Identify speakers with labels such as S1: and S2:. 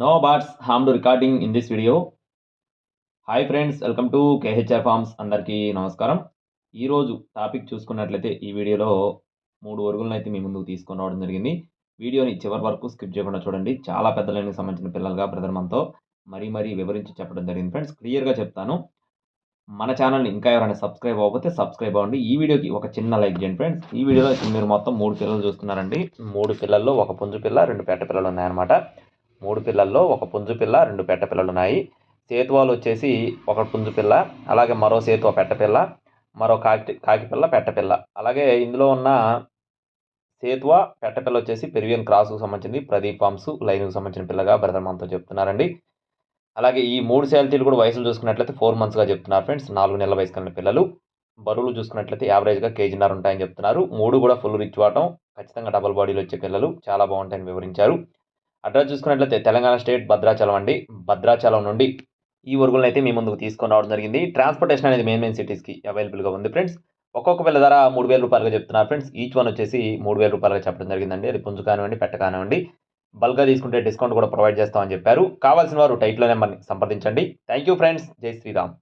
S1: No harm harmed recording in this video hi friends welcome to KHR farms అందరికీ నమస్కారం ఈరోజు topic చూసుకున్నట్లయితే ఈ వీడియోలో మూడు వరుగులను అయితే మీ ముందుకు తీసుకొని రావడం జరిగింది. వీడియోని చివరి వరకు స్కిప్ చేయకుండా చూడండి. చాలా పెద్దలకి సంబంధించిన పిల్లలుగా బ్రదర్ మనతో మరీ మరీ వివరించి చెప్పడం జరిగింది ఫ్రెండ్స్ క్లియర్గా చెప్తాను. మన ఛానల్ని ఇంకా ఎవరైనా సబ్స్క్రైబ్ అవ్వకపోతే సబ్స్క్రైబ్ అవ్వండి. ఈ వీడియోకి ఒక చిన్న లైక్ చేయండి ఫ్రెండ్స్ ఈ వీడియోలో మీరు మొత్తం మూడు పిల్లలు చూస్తున్నారండి. మూడు పిల్లల్లో ఒక పుంజు పిల్ల రెండు పెట్ట పిల్లలు ఉన్నాయన్నమాట. మూడు పిల్లల్లో ఒక పుంజు పిల్ల రెండు పెట్ట పిల్లలు ఉన్నాయి సేతువాలు వచ్చేసి ఒక పుంజు పిల్ల అలాగే మరో సేతువ పెట్ట పిల్ల మరో కాకి కాకి పిల్ల పెట్ట పిల్ల. అలాగే ఇందులో ఉన్న సేతువ పెట్ట పిల్ల వచ్చేసి పెరివియన్ క్రాస్కు సంబంధించింది ప్రదీప్ ఫార్మ్స్ లైన్కు సంబంధించిన పిల్లగా బ్రదర్ మనతో చెప్తున్నారండి. అలాగే ఈ మూడు శాలిటీలు కూడా వయసులు చూసుకున్నట్లయితే ఫోర్ మంత్స్గా చెప్తున్నారు ఫ్రెండ్స్ నాలుగు నెలల వయసు కలిగిన పిల్లలు. బరువులు చూసుకున్నట్లయితే యావరేజ్గా కేజీన్నర ఉంటాయని చెప్తున్నారు. మూడు కూడా ఫుల్ రిచ్ వాటం ఖచ్చితంగా డబుల్ బాడీలో వచ్చే పిల్లలు చాలా బాగుంటాయని వివరించారు. అడ్రస్ చూసుకున్నట్లయితే తెలంగాణ స్టేట్ భద్రాచలం అండి. భద్రాచలం నుండి ఈ వర్గులను అయితే మీ ముందుకు తీసుకొని రావడం జరిగింది. ట్రాన్స్పోర్టేషన్ అనేది మెయిన్ మెయిన్ సిటీస్కి అవైలబుల్గా ఉంది ఫ్రెండ్స్. ఒక్కొక్క పిల్ల ధర మూడు వేల రూపాయలుగా చెప్తున్నారు ఫ్రెండ్స్. ఈచ్ వన్ వచ్చేసి మూడు వేల రూపాయలుగా చెప్పడం జరిగిందండి. అది పుంజు కానివ్వండి పెట్ట కానివ్వండి. బల్క్గా తీసుకుంటే డిస్కౌంట్ కూడా ప్రొవైడ్ చేస్తామని చెప్పారు. కావాల్సిన వారు టైట్లో నెంబర్ని సంప్రదించండి. Thank you friends. జై శ్రీరామ్.